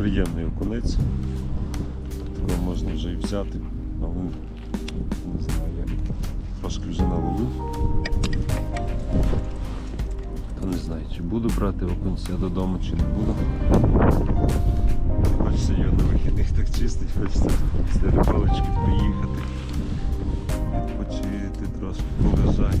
Приємний окунець. Такого можна вже і взяти, але не знаю як. Трошки вже наловив. То не знаю, чи буду брати окунця додому, чи не буду. Хочеться його на вихідних так чистить, хочеться з рибалочки поїхати. Відпочити трошки, полежати.